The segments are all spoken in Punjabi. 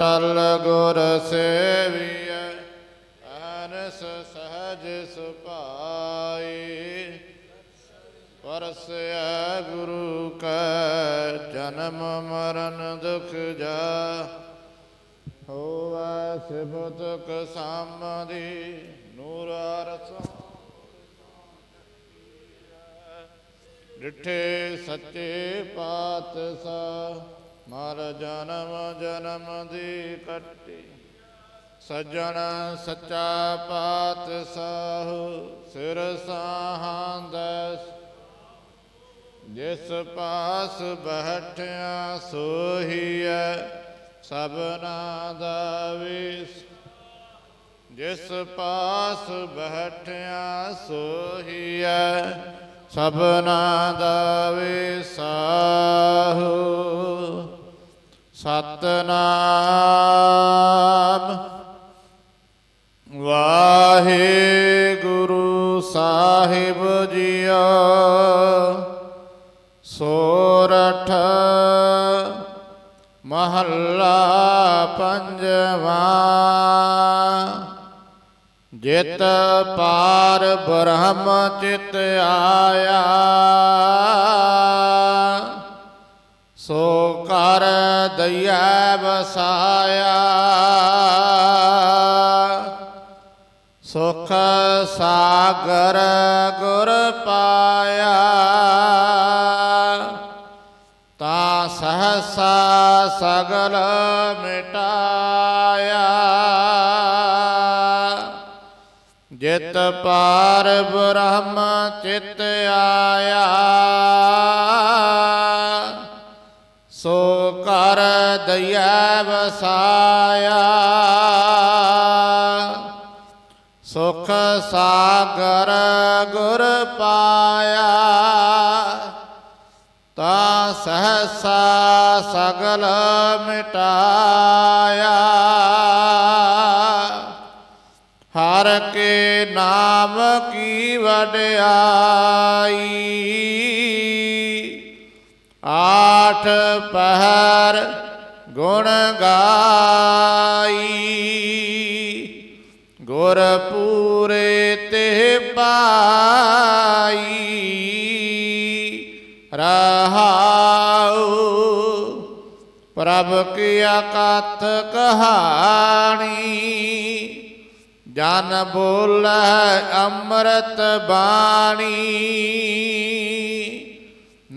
ਅਟਲ ਗੁਰ ਸੇਵੀਐ ਅਨਸ ਸਹਜ ਸੁਭਾਈ। ਪਰਸੈ ਗੁਰੂ ਕੈ, ਜਨਮ ਮਰਨ ਦੁਖ ਜਾ। ਹੋਵੈ ਸਿਫਤਕ ਸਾਮਦੀ, ਨੂਰ ਅਰਸ ਡਿਠੇ ਸੱਚੇ ਪਾਤਸ਼ਾਹ ਮਰ ਜਨਮ ਜਨਮ ਦੀ ਕੱਟੀ। ਸੱਜਣ ਸੱਚਾ ਪਾਤਸ਼ਾਹ, ਸਿਰ ਸਾਹਾਂਦਸ ਜਿਸ ਪਾਸ ਬੈਠਿਆ, ਸੋਹੀਐ ਸਭਨਾ ਦਾ ਵਿਸ। ਜਿਸ ਪਾਸ ਬੈਠਿਆ, ਸੋਹੀਐ ਸਭਨਾ ਦਾ ਵਿਸਾਹੂ। ਸਤਨਾਮ। ਵਾਹਿਗੁਰੂ ਸਾਹਿਬ ਜੀਓ ਸੋਰਠ ਮਹੱਲਾ ਪੰਜਵਾ। ਜਿਤ ਪਾਰ ਬ੍ਰਹਮ ਚਿਤ ਆਇਆ। ਸੋ ਕਰ ਦਇਆ ਵਸਾਇਆ। ਸੁਖ ਸਾਗਰ ਗੁਰ ਪਾਇਆ। ਤਾ ਸਹਸਾ ਸਗਲ ਮਿਟਾਇਆ। ਜਿਤ ਪਾਰ ਬ੍ਰਹਮ ਚਿਤ ਆਇਆ। ਕਰ ਵਸਾਇਆ। ਸੁਖ ਸਾਗਰ ਗੁਰ ਪਾਇਆ। ਤਾ ਸਹਸਾ ਸਗਲ ਮਿਟਾਇਆ। ਹਰ ਕੇ ਨਾਮ ਕੀ ਵਡਿਆਈ। ਆਠ ਪਹਿਰ ਗੁਣ ਗਾਈ। ਗੁਰ ਪੂਰੇ ਤੇ ਪਾਈ। ਰਹਾਉ ਪ੍ਰਭ ਕੀ ਕਥ ਕਹਾਣੀ। ਜਨ ਬੋਲੈ ਅੰਮ੍ਰਿਤ ਬਾਣੀ।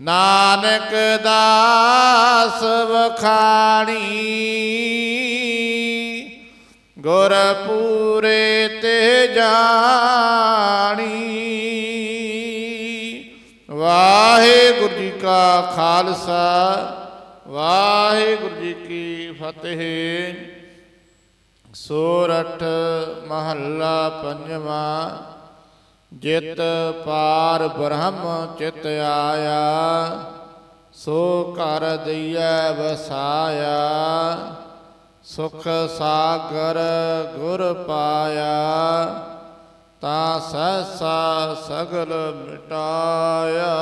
ਨਾਨਕ ਦਾਸ ਵਖਾਣੀ। ਗੁਰ ਪੂਰੇ ਤੇ ਜਾਣੀ। ਵਾਹਿਗੁਰੂ ਜੀ ਕਾ ਖਾਲਸਾ, ਵਾਹਿਗੁਰੂ ਜੀ ਕੀ ਫਤਿਹ। ਸੋਰਠ ਮਹੱਲਾ ਪੰਜਵਾਂ ਜਿਤ ਪਾਰ ਬ੍ਰਹਮ ਚਿਤ ਆਇਆ, ਸੋ ਘਰ ਦਈਐ ਵਸਾਇਆ, ਸੁਖ ਸਾਗਰ ਗੁਰ ਪਾਇਆ, ਤਾਂ ਸਹਸਾ ਸਗਲ ਮਿਟਾਇਆ।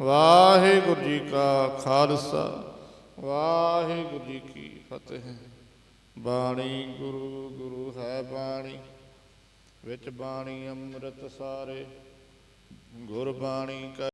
ਵਾਹਿਗੁਰੂ ਜੀ ਕਾ ਖਾਲਸਾ, ਵਾਹਿਗੁਰੂ ਜੀ ਕੀ ਫਤਿਹ। ਬਾਣੀ ਗੁਰੂ ਗੁਰੂ ਹੈ ਬਾਣੀ। ਵਿੱਚ ਬਾਣੀ ਅੰਮ੍ਰਿਤ ਸਾਰੇ ਗੁਰ ਬਾਣੀ